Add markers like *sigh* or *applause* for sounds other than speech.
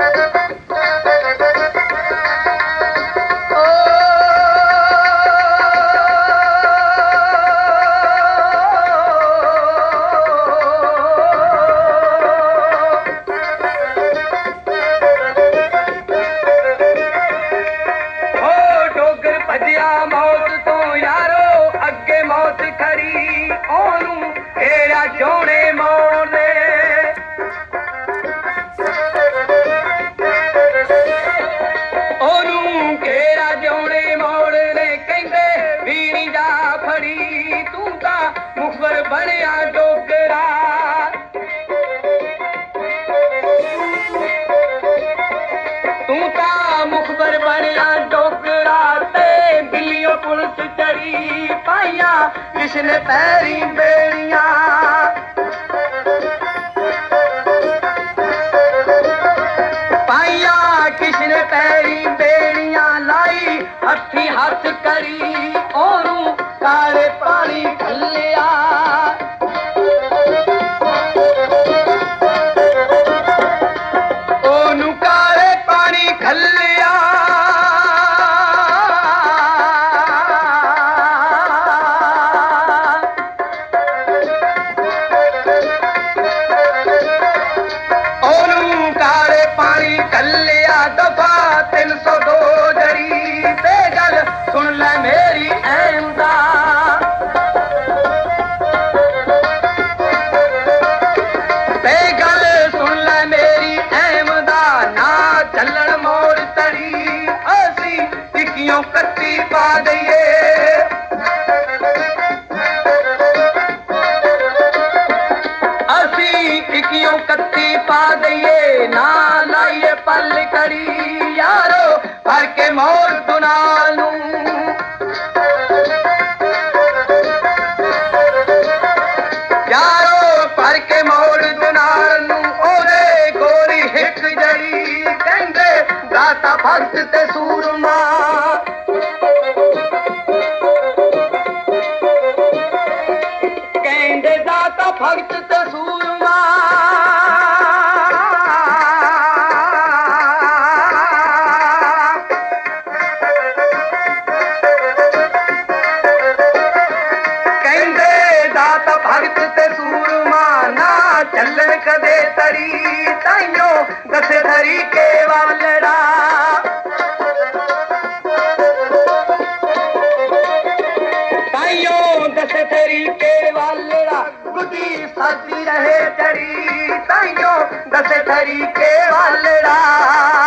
Thank *laughs* you. ऊपर बढ़िया टोकरा। तू ता मुखबर बढ़िया टोकरा, ते बिलियो पुलिस चढ़ी पाइया जिसने पैरी बेड़िया। पाइया, किसने पैरी बेड़िया लाई हथी हाथ करी, और ਦਫਾ 302 ਜਰੀ। ਤੇ ਗੱਲ ਸੁਣ ਲੈ ਮੇਰੀ ਐਂਦਾ ਤੇ ਗੱਲ ਸੁਣ ਲੈ ਮੇਰੀ ਐਮਦਾ ਨਾ ਚੱਲਣ ਮੋੜ ਤੜੀ। ਅਸੀਂ ਟਿੱਕੀਆਂ ਕੱਟੀ ਪਾ ਦਈਏ। ਪਾ ਦਈਏ, ਨਾ ਲਾਈਏ ਪੱਲ ਕੜੀ ਯਾਰੋ, ਭਰ ਕੇ ਮੋਰ ਦੁਨਾਲ ਨੂੰ। ਯਾਰੋ ਪਰ ਕੇ ਮੋਰ ਦੁਨਾਰ ਨੂੰ, ਉਹਦੇ ਗੋਰੀ ਹਿੱਕ ਜੜੀ ਕਹਿੰਦੇ, ਦਾਤਾ ਭਗਤ ਤੇ ਸੂਰਮਾ। ਕਹਿੰਦੇ, ਦਾਤਾ ਭਗਤ ਤੇ ਸੂਰਮਾ ਨਾ ਚੱਲਣ ਕਦੇ ਤਰੀ ਤਾਈਓ ਦਸੇ ਧਰੀ ਕੇ ਵਾਲੜਾ ਤਾਈਓ ਦਸੇ ਧਰੀ ਕੇ ਵਾਲੜਾ ਗੁੱਡੀ ਸਾਦੀ ਰਹੇ ਤਰੀ ਤਾਈਓ ਦਸੇ ਧਰੀ ਕੇ ਵਾਲੜਾ